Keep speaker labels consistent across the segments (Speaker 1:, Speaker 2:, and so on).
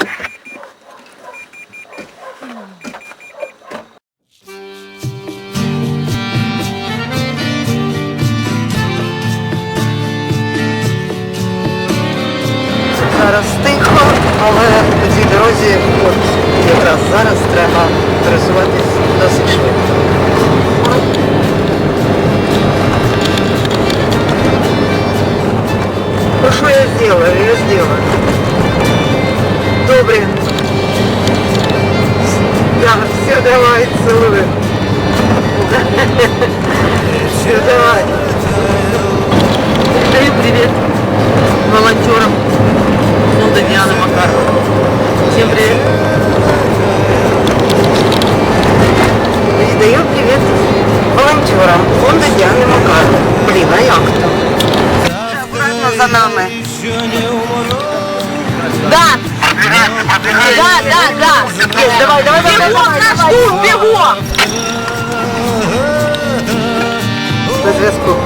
Speaker 1: Зараз тихо, але по цій дорозі от якраз зараз треба пересуватись досить швидко. Ну что я сделаю? Я сделаю. Добре. Да, все, давай, целую. Все, давай. Передаю привет волонтерам фонда Дианы Макаровой. Всем привет. Передаю привет волонтерам фонда Дианы Макаровой. Блин, а як то? Аккуратно за нами. Да! Да, да, да! Давай, давай, давай, бегом, наш давай. бегом! На зв'язку.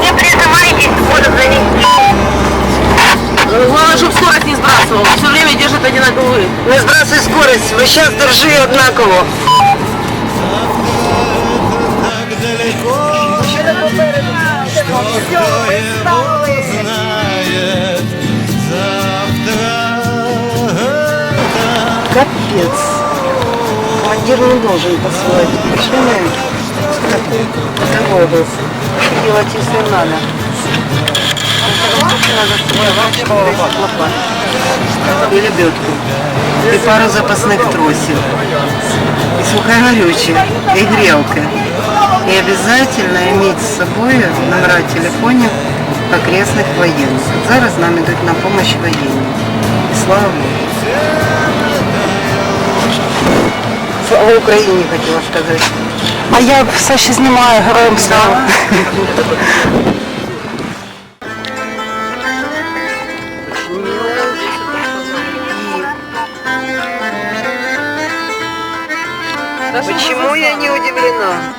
Speaker 2: Не призывайтесь, буду звонить.
Speaker 3: Главное, чтобы скорость не сбрасывал. Все время держит одинаковый.
Speaker 1: Не збрасуй скорость, весь час держи однаково. Капец. Командир не должен посылать машины другой области. Делать, если надо. И лебедку, и пару запасных тросов, и сухогорючее, и грелка. И обязательно иметь с собой номера телефонів окрестных военных. Зараз нам идут на помощь военные. И слава Богу. Слава Україні, хотіла сказати.
Speaker 3: А я все ще знімаю героям слава.
Speaker 1: Почему я не удивлена?